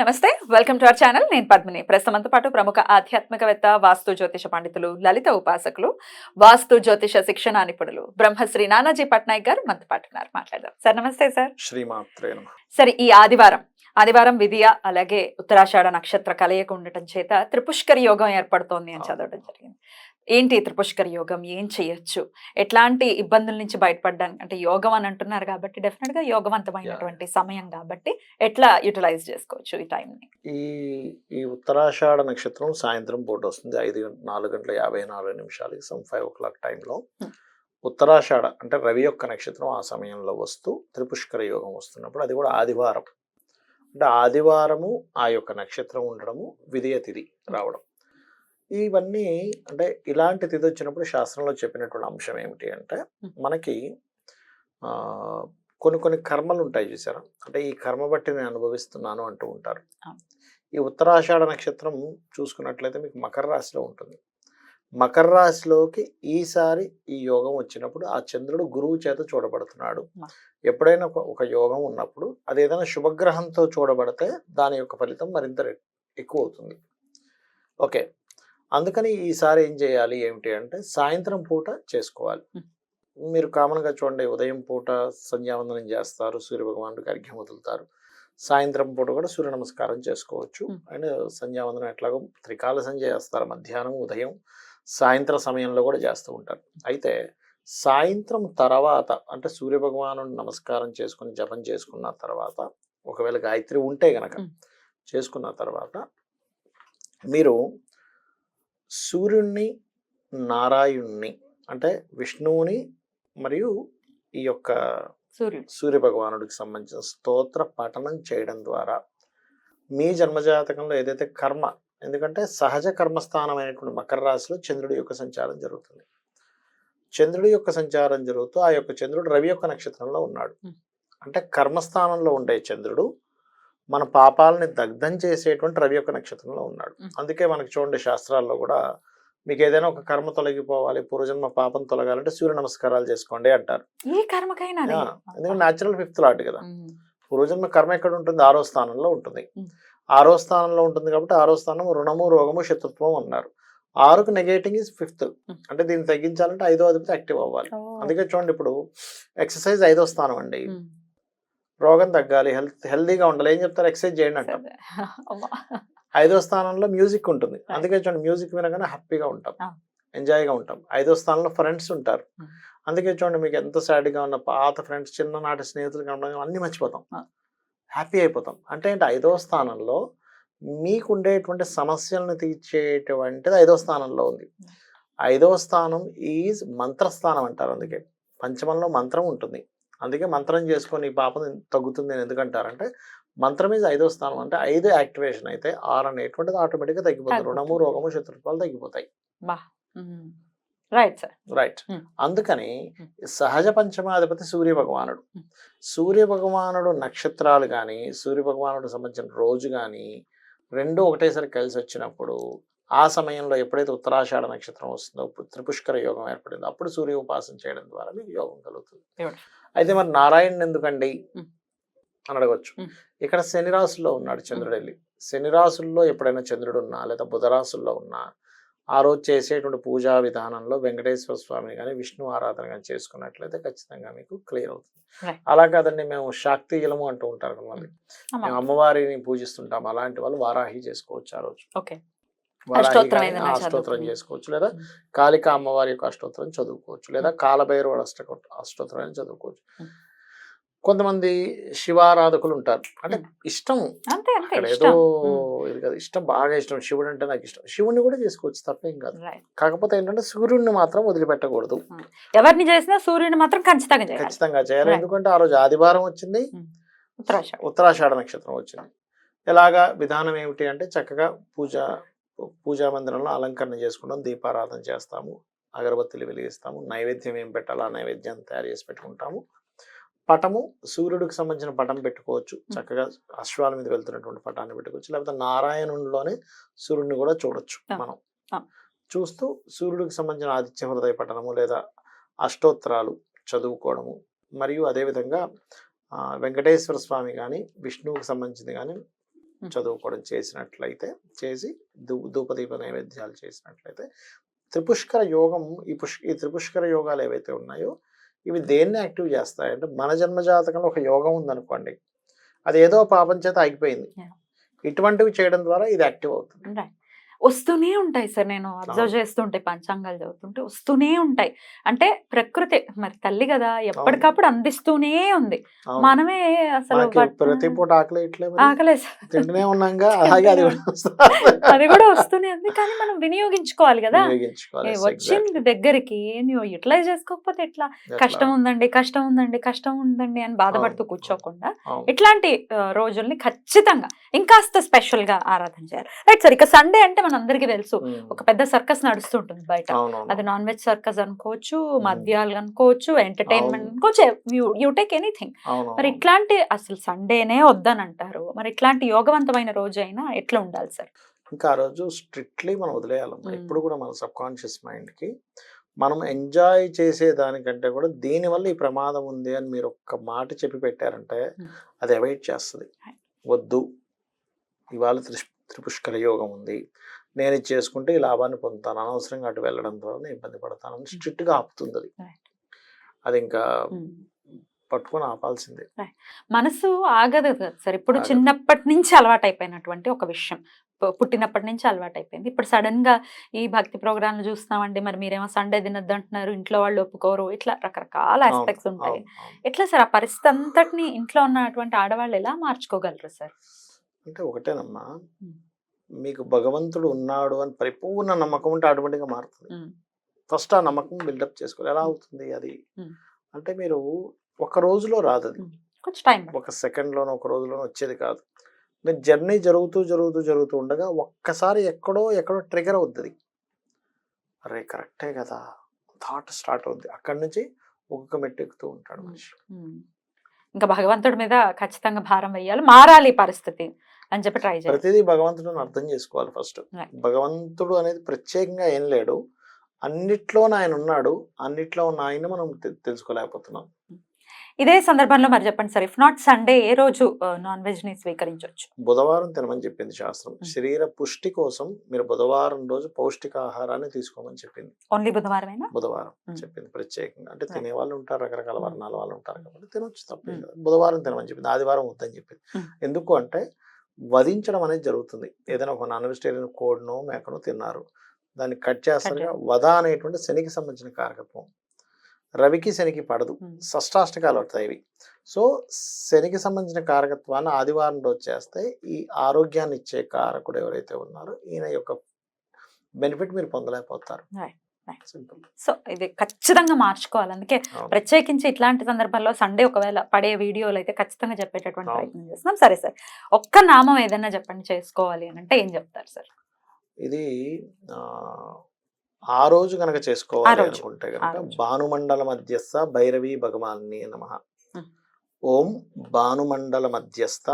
నమస్తే welcome to our channel. నేను పద్మిని. ప్రస్తుతంతో పాటు ప్రముఖ ఆధ్యాత్మికవేత్త వాస్తు జ్యోతిష పండితులు లలిత ఉపాసకులు వాస్తు జ్యోతిష శిక్షణ నిపుణులు బ్రహ్మశ్రీ నానాజీ పట్నాయక్ గారు మనతో పాటు ఉన్నారు. మాట్లాడదాం. సార్ నమస్తే సార్. శ్రీమాత్రే సరే ఈ ఆదివారం ఆదివారం విధియ అలాగే ఉత్తరాషాఢ నక్షత్ర కలయిక ఉండటం చేత త్రిపుష్కరి యోగం ఏర్పడుతోంది అని చదవడం జరిగింది. ఏంటి త్రిపుష్కరి యోగం? ఏం చేయొచ్చు ఎట్లాంటి ఇబ్బందుల నుంచి బయటపడడానికి అంటే యోగం అని అంటున్నారు కాబట్టి డెఫినెట్గా యోగవంతమైనటువంటి సమయం కాబట్టి ఎట్లా యూటిలైజ్ చేసుకోవచ్చు ఈ టైం ని ఈ ఈ ఉత్తరాషాఢ నక్షత్రం సాయంత్రం పూట వస్తుంది. ఐదు గంట నాలుగు గంటల యాభై నాలుగు నిమిషాలకి సమ్ ఫైవ్ ఓ క్లాక్ టైంలో. ఉత్తరాషాఢ అంటే రవి యొక్క నక్షత్రం ఆ సమయంలో వస్తూ త్రిపుష్కర యోగం వస్తున్నప్పుడు అది కూడా ఆదివారం. అంటే ఆదివారము ఆ యొక్క నక్షత్రం ఉండడము విధియ తిథి రావడం. ఇవన్నీ అంటే ఇలాంటి తిథి వచ్చినప్పుడు శాస్త్రంలో చెప్పినటువంటి అంశం ఏమిటి అంటే. మనకి కొన్ని కొన్ని కర్మలు ఉంటాయి చూసారా అంటే ఈ కర్మ బట్టి నేను అనుభవిస్తున్నాను అంటూ ఉంటారు. ఈ ఉత్తరాషాఢ నక్షత్రం చూసుకున్నట్లయితే మీకు మకర రాశిలో ఉంటుంది మకర రాశిలోకి ఈసారి ఈ యోగం వచ్చినప్పుడు ఆ చంద్రుడు గురువు చేత చూడబడుతున్నాడు. ఎప్పుడైనా ఒక- యోగం ఉన్నప్పుడు అది ఏదైనా శుభగ్రహంతో చూడబడితే దాని యొక్క ఫలితం మరింత ఎక్కువ అవుతుంది ఓకే అందుకని ఈసారి ఏం చేయాలి ఏమిటి అంటే సాయంత్రం పూట చేసుకోవాలి. మీరు కామన్గా చూడండి ఉదయం పూట సంధ్యావందనం చేస్తారు సూర్య భగవానుడికి అర్ఘ్యం వదులుతారు సాయంత్రం పూట కూడా సూర్య నమస్కారం చేసుకోవచ్చు. అండ్ సంధ్యావందనం ఎట్లాగో త్రికాల సంధ్య చేస్తారు మధ్యాహ్నం ఉదయం సాయంత్రం సమయంలో కూడా చేస్తూ ఉంటారు అయితే సాయంత్రం తర్వాత అంటే సూర్య భగవాను నమస్కారం చేసుకుని జపం చేసుకున్న తర్వాత ఒకవేళ గాయత్రి ఉంటే గనక. చేసుకున్న తర్వాత మీరు సూర్యుణ్ణి నారాయణ్ణి అంటే విష్ణువుని మరియు ఈ యొక్క సూర్యుడు. సూర్య భగవానుడికి సంబంధించిన స్తోత్ర పఠనం చేయడం ద్వారా మీ జన్మజాతకంలో ఏదైతే కర్మ ఎందుకంటే సహజ కర్మస్థానమైనటువంటి మకర రాశిలో చంద్రుడి యొక్క సంచారం జరుగుతుంది. చంద్రుడి యొక్క సంచారం జరుగుతూ ఆ యొక్క చంద్రుడు రవి యొక్క నక్షత్రంలో ఉన్నాడు. అంటే కర్మస్థానంలో ఉండే చంద్రుడు మన పాపాలని దగ్ధం చేసేటువంటి రవి యొక్క నక్షత్రంలో ఉన్నాడు. అందుకే మనకి చూడండి శాస్త్రాల్లో కూడా మీకు ఏదైనా ఒక కర్మ తొలగిపోవాలి పూర్వజన్మ పాపం తొలగాలంటే సూర్య నమస్కారాలు చేసుకోండి అంటారు. ఏ కర్మకైనా ఎందుకంటే న్యాచురల్ ఫిఫ్త్ లాట్ కదా. పూర్వజన్మ కర్మ ఎక్కడ ఉంటుంది? ఆరో స్థానంలో ఉంటుంది. ఆరో స్థానంలో ఉంటుంది కాబట్టి ఆరో స్థానం రుణము రోగము శత్రుత్వం అన్నారు. ఆరుకు నెగేటింగ్ ఇస్ ఫిఫ్త్. అంటే దీన్ని తగ్గించాలంటే ఐదో అధిపతి యాక్టివ్ అవ్వాలి. అందుకే చూడండి ఇప్పుడు ఎక్సర్సైజ్ ఐదో స్థానం అండి. రోగం తగ్గాలి హెల్త్ హెల్దీగా ఉండాలి ఏం చెప్తారు? ఎక్సర్సైజ్ చేయండి అంటాం. ఐదో స్థానంలో మ్యూజిక్ ఉంటుంది. అందుకే చూడండి మ్యూజిక్ వినగానే హ్యాపీగా ఉంటాం. ఎంజాయ్గా ఉంటాం. ఐదో స్థానంలో ఫ్రెండ్స్ ఉంటారు. అందుకే చూడండి మీకు ఎంత సాడ్గా ఉన్న పాత ఫ్రెండ్స్ చిన్ననాటి స్నేహితులు కనడం అన్ని మర్చిపోతాం. హ్యాపీ అయిపోతాం. అంటే ఏంటి? ఐదో స్థానంలో మీకు ఉండేటువంటి సమస్యలను తీర్చేటువంటిది ఐదో స్థానంలో ఉంది. ఐదో స్థానం ఈజ్ మంత్రస్థానం అంటారు అందుకే. పంచమంలో మంత్రం ఉంటుంది. అందుకే మంత్రం చేసుకొని ఈ పాపం తగ్గుతుంది అని ఎందుకంటారంటే మంత్రం ఈజ్ ఐదో స్థానం అంటే ఐదు యాక్టివేషన్ అయితే ఆరు అనేటువంటిది ఆటోమేటిక్గా తగ్గిపోతుంది రుణము. రోగము శత్రుత్వాలు తగ్గిపోతాయి రైట్ సార్ రైట్. అందుకని. సహజ పంచమాధిపతి సూర్య భగవానుడు. సూర్య భగవానుడు నక్షత్రాలు కానీ సూర్య భగవానుడు సంబంధించిన రోజు కానీ రెండు ఒకటేసారి కలిసి వచ్చినప్పుడు ఆ సమయంలో ఎప్పుడైతే ఉత్తరాషాఢ నక్షత్రం వస్తుందో త్రిపుష్కర యోగం ఏర్పడిందో అప్పుడు సూర్య ఉపాసన చేయడం ద్వారా మీకు యోగం కలుగుతుంది. అయితే మరి నారాయణ ఎందుకండి. అని అడగచ్చు. ఇక్కడ శని రాశుల్లో ఉన్నాడు చంద్రుడు వెళ్ళి. శని రాశుల్లో ఎప్పుడైనా చంద్రుడు ఉన్నా లేదా బుధ రాశుల్లో ఉన్నా ఆ రోజు చేసేటువంటి పూజా విధానంలో వెంకటేశ్వర స్వామిని కానీ విష్ణు ఆరాధన కానీ చేసుకున్నట్లయితే ఖచ్చితంగా మీకు క్లియర్ అవుతుంది. అలా కాదండి మేము శాక్తి ఇలము అంటూ ఉంటారు కొంతమంది. మేము అమ్మవారిని పూజిస్తుంటాం. అలాంటి వాళ్ళు వారాహి చేసుకోవచ్చు ఆ రోజు. అష్టోత్తరం. చేసుకోవచ్చు లేదా. కాళిక అమ్మవారి యొక్క అష్టోత్తరం చదువుకోవచ్చు లేదా కాలభైరవ అష్ట అష్టోత్తరం అని చదువుకోవచ్చు. కొంతమంది శివారాధకులు ఉంటారు. అంటే. ఇష్టం. ఏదో ఇది కాదు. ఇష్టం బాగా ఇష్టం. శివుడు అంటే నాకు ఇష్టం. శివుడిని కూడా చేసుకోవచ్చు తప్పేం కాదు. కాకపోతే ఏంటంటే సూర్యుడిని మాత్రం వదిలిపెట్టకూడదు. ఎవరిని చేసినా సూర్యుని మాత్రం ఖచ్చితంగా ఖచ్చితంగా చేయాలి. ఎందుకంటే ఆ రోజు ఆదివారం వచ్చింది. ఉత్తరాషాఢ. ఉత్తరాషాఢ నక్షత్రం వచ్చింది. ఎలాగా? విధానం ఏమిటి అంటే చక్కగా పూజ పూజా మందిరంలో అలంకరణ చేసుకుంటాం దీపారాధన చేస్తాము అగరబత్తులు వెలిగిస్తాము నైవేద్యం ఏం పెట్టాలో ఆ నైవేద్యం తయారు చేసి పెట్టుకుంటాము పటము సూర్యుడికి సంబంధించిన పటం పెట్టుకోవచ్చు చక్కగా అశ్వాల మీద వెళ్తున్నటువంటి పటాన్ని పెట్టుకోవచ్చు లేకపోతే నారాయణునిలోనే సూర్యుడిని కూడా చూడొచ్చు మనం. చూస్తూ సూర్యుడికి సంబంధించిన ఆదిత్య హృదయ పఠనము లేదా అష్టోత్తరాలు చదువుకోవడము మరియు అదేవిధంగా వెంకటేశ్వర స్వామి కానీ విష్ణువుకి సంబంధించింది కానీ. చదువుకోవడం చేసినట్లయితే చేసి ధూ ధూపదీప నైవేద్యాలు చేసినట్లయితే త్రిపుష్కర యోగం ఈ పుష్ ఈ త్రిపుష్కర యోగాలు ఏవైతే ఉన్నాయో ఇవి దేన్ని యాక్టివ్ చేస్తాయంటే మన జన్మ జాతకంలో ఒక యోగం ఉందనుకోండి అది ఏదో పాపం చేత ఆగిపోయింది. ఇటువంటివి చేయడం ద్వారా ఇది యాక్టివ్ అవుతుంది. వస్తూనే ఉంటాయి సార్. నేను అబ్జర్వ్ చేస్తుంటే పంచాంగాలు చదువుతుంటే వస్తూనే ఉంటాయి. అంటే ప్రకృతి మరి తల్లి కదా ఎప్పటికప్పుడు అందిస్తూనే ఉంది. మనమే అసలు ప్రతి పూట ఆకలి ఇట్లే మరి. ఆకలేదు తింటూనే ఉన్నాగా అలాగే అది. అది కూడా వస్తూనే ఉంది. కానీ మనం వినియోగించుకోవాలి కదా. వచ్చింది. దగ్గరికి నువ్వు యూటిలైజ్ చేసుకోకపోతే ఎట్లా? కష్టం ఉందండి కష్టం ఉందండి కష్టం ఉందండి అని బాధపడుతూ కూర్చోకుండా. ఇట్లాంటి రోజుల్ని ఖచ్చితంగా ఇంకాస్త స్పెషల్గా ఆరాధన చేయాలి. రైట్ సార్ ఇక సండే అంటే అందరికీ తెలుసు. ఒక పెద్ద సర్కస్ నడుస్తుంటుంది బయట. అది నాన్ వెజ్ సర్కస్ అనుకోవచ్చు మద్యాలు అనుకోవచ్చు ఎంటర్టైన్మెంట్. అనుకోవచ్చు యూ టేక్ ఎనీథింగ్ మరి. ఇట్లాంటి అసలు సండేనే వద్దని అంటారు మరి ఇట్లాంటి యోగవంతమైన రోజు అయినా ఎట్లా ఉండాలి సార్ ఇంకా ఆ రోజు స్ట్రిక్ట్లీ మనం వదిలేయాలమ్మా ఉమ్. ఇప్పుడు కూడా మన సబ్ కాన్షియస్ మైండ్కి మనం ఎంజాయ్ చేసే దానికంటే కూడా దీనివల్ల ఈ ప్రమాదం ఉంది అని మీరు ఒక్క మాట చెప్పి పెట్టారంటే. అది అవాయిడ్ చేస్తుంది. వద్దు ఇవాళ త్రి త్రిపుష్కర యోగం ఉంది నేను ఇది చేసుకుంటే ఈ లాభాన్ని పొందుతాను. అనవసరంగా అటు వెళ్ళడం ద్వారా ఇబ్బంది పడతాను స్ట్రిక్ట్గా ఆపుతుంది అది. అది ఇంకా. పట్టుకొని ఆపాల్సిందే. మనసు ఆగదు కదా సార్. ఇప్పుడు. చిన్నప్పటి నుంచి అలవాటు అయిపోయినటువంటి ఒక విషయం. పుట్టినప్పటి నుంచి అలవాటు అయిపోయింది ఇప్పుడు సడన్గా ఈ భక్తి ప్రోగ్రాంలు చూస్తున్నామండి. మరి మీరేమో సండే తినద్దు అంటున్నారు. ఇంట్లో వాళ్ళు ఒప్పుకోరు. ఇట్లా రకరకాల ఆస్పెక్ట్స్ ఉంటాయి. ఎట్లా సార్ ఆ పరిస్థితి అంతటిని ఇంట్లో ఉన్నటువంటి ఆడవాళ్ళు ఎలా మార్చుకోగలరు సార్? అంటే ఒకటేనమ్మా. మీకు భగవంతుడు ఉన్నాడు అని పరిపూర్ణ నమ్మకం ఉంటే ఆటోమేటిక్గా మారుతుంది. ఫస్ట్ ఆ నమ్మకం బిల్డప్ చేసుకోవాలి. ఎలా అవుతుంది అది. అంటే మీరు ఒక రోజులో రాదు అది. ఒక సెకండ్లోనో ఒక రోజులోనో వచ్చేది కాదు. మీరు జర్నీ జరుగుతూ జరుగుతూ జరుగుతూ ఉండగా ఒక్కసారి ఎక్కడో ఎక్కడో ట్రిగర్ అవుతుంది అరే! కరెక్టే కదా! థాట్ స్టార్ట్ అవుద్ది. అక్కడి నుంచి ఒక్కొక్క మెట్టు ఎక్కుతూ ఉంటాడు మనిషి. ఇంకా భగవంతుడి మీద ఖచ్చితంగా భారం వేయాలి. మారాలి పరిస్థితి. అని చెప్పి ట్రై చేయాలి. ప్రతిదీ భగవంతుడిని అర్థం చేసుకోవాలి ఫస్ట్. భగవంతుడు అనేది ప్రత్యేకంగా ఏం లేడు. అన్నిట్లో ఆయన ఉన్నాడు. అన్నిట్లో ఉన్న ఆయన మనం తెలుసుకోలేకపోతున్నాం. ఇదే సందర్భంలో మరి చెప్పండి సార్. ఇఫ్ నాట్ సండే ఏ రోజు నాన్ వెజ్ని స్వీకరించవచ్చు? బుధవారం తినమని చెప్పింది శాస్త్రం. Mm. శరీర పుష్టి కోసం మీరు బుధవారం రోజు పౌష్టికాహారాన్ని తీసుకోమని చెప్పింది. ఓన్లీ బుధవారమేనా? బుధవారం Mm. చెప్పింది ప్రత్యేకంగా. అంటే. తినే వాళ్ళు ఉంటారు రకరకాల. వర్ణాల వాళ్ళు ఉంటారు కాబట్టి తినొచ్చు తప్పేం బుధవారం తినమని చెప్పింది. ఆదివారం వద్దని చెప్పింది. ఎందుకు అంటే వధించడం అనేది జరుగుతుంది. ఏదైనా ఒక నాన్ వెజిటేరియన్ కోడ్నో మేకనో తిన్నారు. దాన్ని కట్ చేస్తారుగా. వధ అనేటువంటి శనికి సంబంధించిన కారకత్వం. రవికి శనికి పడదు. షష్టాష్టకాలు అవుతాయి ఇవి. సో శనికి సంబంధించిన కారకత్వాన్ని ఆదివారం రోజు చేస్తే ఈ ఆరోగ్యాన్ని ఇచ్చే కారకుడు ఎవరైతే ఉన్నారో ఈయన యొక్క బెనిఫిట్ మీరు పొందలేకపోతారు. సో ఇది ఖచ్చితంగా మార్చుకోవాలి. అందుకే ప్రత్యేకించి ఇట్లాంటి సందర్భాల్లో సండే ఒకవేళ పడే వీడియోలు అయితే ఖచ్చితంగా చెప్పేటటువంటి. ప్రయత్నం చేస్తున్నాం. సరే సార్. ఒక్క నామం ఏదైనా చెప్పండి. చేసుకోవాలి అని అంటే ఏం చెప్తారు సార్? ఇది ఆ, ఆ రోజు కనుక చేసుకోవాలి. అనుకుంటే కనుక. భానుమండల మధ్యస్థ భైరవి భగవాన్ని నమ. ఓం భానుమండల మధ్యస్థ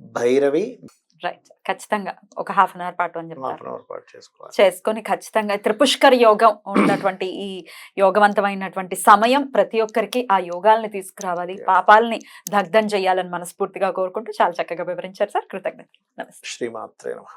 భైరవి రైట్ ఖచ్చితంగా. ఒక హాఫ్ అన్ అవర్ పాటు అని చెప్తారు. చేసుకొని ఖచ్చితంగా త్రిపుష్కర యోగం ఉన్నటువంటి ఈ యోగవంతమైనటువంటి సమయం ప్రతి ఒక్కరికి ఆ యోగాల్ని తీసుకురావాలి. పాపాలని దగ్ధం చేయాలని మనస్ఫూర్తిగా కోరుకుంటూ చాలా చక్కగా వివరించారు సార్. కృతజ్ఞతలు. శ్రీమాత్రే నమ.